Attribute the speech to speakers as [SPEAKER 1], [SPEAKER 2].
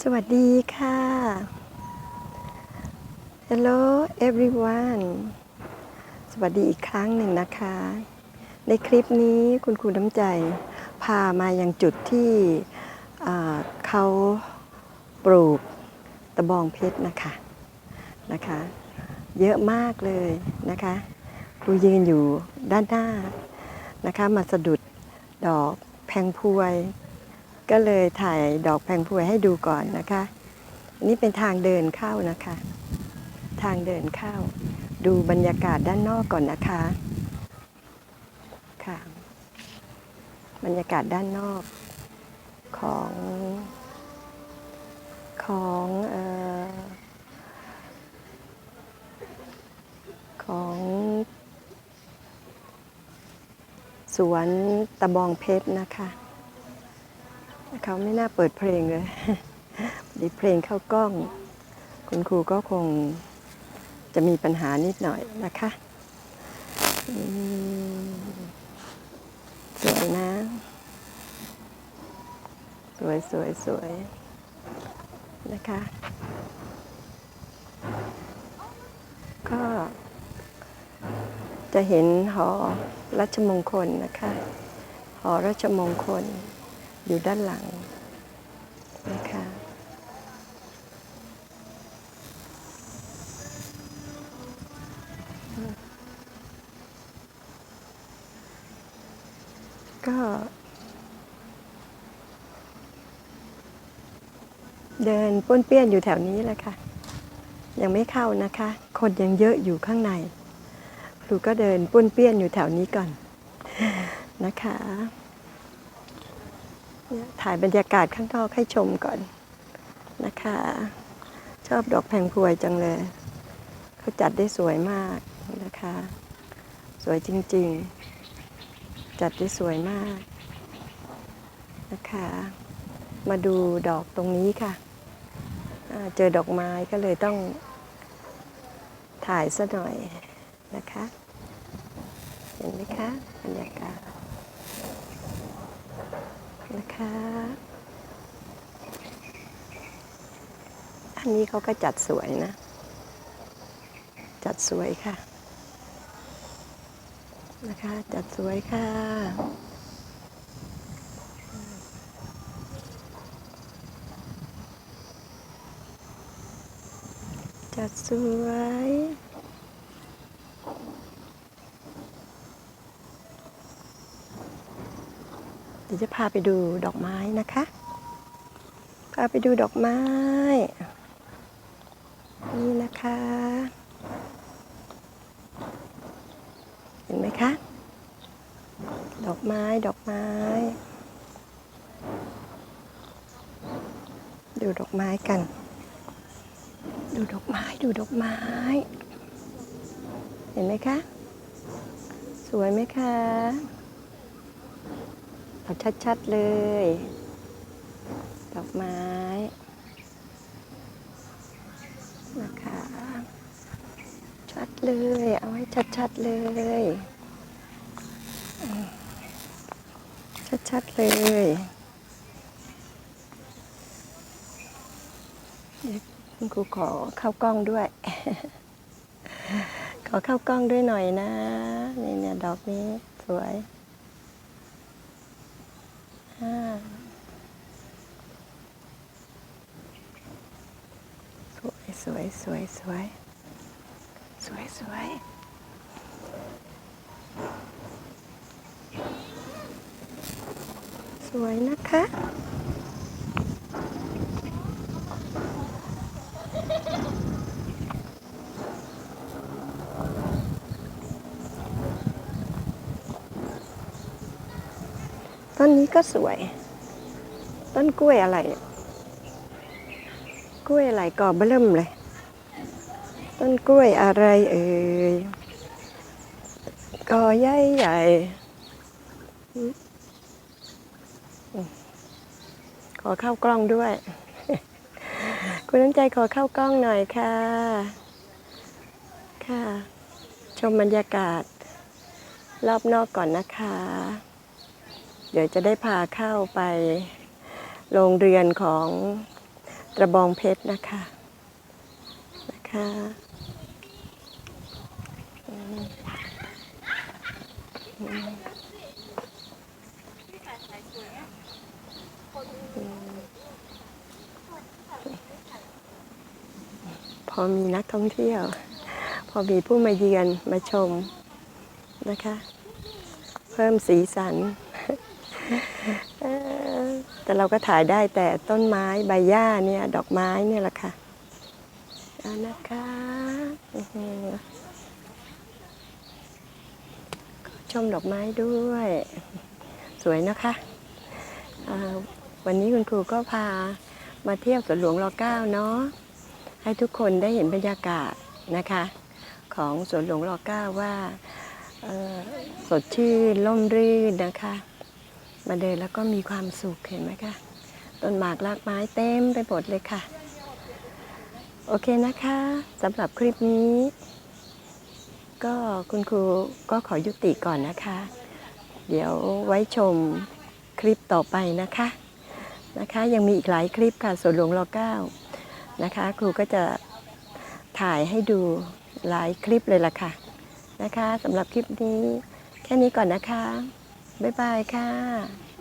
[SPEAKER 1] สวัสดีค่ะ Hello everyone สวัสดีอีกครั้งหนึ่งนะคะ ในคลิปนี้คุณครูน้ำใจ พามายังจุดที่เขาปลูกตะบองเพชรนะคะนะคะ เยอะมากเลยนะคะครูยืนอยู่ด้านหน้านะคะ มาสะดุดดอกแพงพวย ก็เลยถ่ายดอกแพงพวยให้ดูก่อนนะคะ อันนี้เป็นทางเดินเข้านะคะ ทางเดินเข้า ดูบรรยากาศด้านนอกก่อนนะคะ ค่ะ บรรยากาศด้านนอกของของออของสวนตะบองเพชรนะคะ เขาไม่น่าเปิดเพลงเลยดีเพลงเข้ากล้อง คุณครูก็คงจะมีปัญหานิดหน่อยนะคะสวยนะ สวยสวยสวยนะคะ ก็จะเห็นหอรัชมงคลนะคะ หอรัชมงคล อยู่ด้านหลังนะคะก็เดินป้วนเปี้ยนอยู่แถวนี้แหละค่ะ ยังไม่เข้านะคะ คนยังเยอะอยู่ข้างในครูก็เดินป้วนเปี้ยนอยู่แถวนี้ก่อนนะคะ ถ่ายบรรยากาศข้างนอกให้ชมก่อนนะคะ ชอบดอกแพงพวยจังเลย เขาจัดได้สวยมากนะคะ สวยจริงๆ จัดได้สวยมากนะคะ มาดูดอกตรงนี้ค่ะเจอดอกไม้ก็เลยต้องถ่ายซะหน่อยนะคะ เห็นไหมคะบรรยากาศ นะคะ อันนี้เขาก็จัดสวยนะ จัดสวยค่ะ นะคะ จัดสวยค่ะจัดสวย ดี๋ยวจะพาไปดูดอกไม้นะคะ พาไปดูดอกไม้ นี่นะคะ เห็นไหมคะ ดอกไม้ดอกไม้ ดูดอกไม้กัน ดูดอกไม้ดูดอกไม้ เห็นไหมคะ สวยไหมคะ เอาชัดๆเลย ดอกไม้นะคะ ชัดเลย เอาให้ชัดๆเลย ชัดๆเลยคุณครูขอเข้ากล้องด้วย ขอเข้ากล้องด้วยหน่อยนะ นี่เนี่ยดอกนี้สวย อ่าสวยสวยสวยสวยสวยสวยสวยนะคะ ต้นนี้ก็สวย ต้นกล้วยอะไรเนี่ยกล้วยอะไรกอบเบิ่มเลย ต้นกล้วยอะไรเอ่ยกอใหญ่ใหญ่ขอเข้ากล้องด้วย คุณน้ำใจขอเข้ากล้องหน่อยค่ะ ค่ะ ชมบรรยากาศ รอบนอกก่อนนะคะ เดี๋ยวจะได้พาเข้าไปโรงเรือนของตระบองเพชรนะคะนะคะพอมีนักท่องเที่ยว พอมีผู้มาเยือนมาชมนะคะ เพิ่มสีสัน แต่เราก็ถ่ายได้แต่ต้นไม้ใบหญ้าเนี่ย ดอกไม้เนี่ยแหละค่ะเอานะคะชมดอกไม้ด้วย สวยนะคะวันนี้คุณครูก็พามาเที่ยวสวนหลวงรเก้าเนาะให้ทุกคนได้เห็นบรรยากาศนะคะ ของสวนหลวงรเก้าว่าสดชื่นล่มรื่นนะคะ มาเดินแล้วก็มีความสุขเห็นไหมคะต้นหมากรากไม้เต็มไปหมดเลยค่ะ โอเคนะคะสำหรับคลิปนี้ ก็คุณครูก็ขอยุติก่อนนะคะ เดี๋ยวไว้ชมคลิปต่อไปนะคะนะคะ ยังมีอีกหลายคลิปค่ะสวนหลวงรเก้านะคะ ครูก็จะถ่ายให้ดูหลายคลิปเลยล่ะค่ะนะคะสำหรับคลิปนี้แค่นี้ก่อนนะคะ บ๊ายบายค่ะ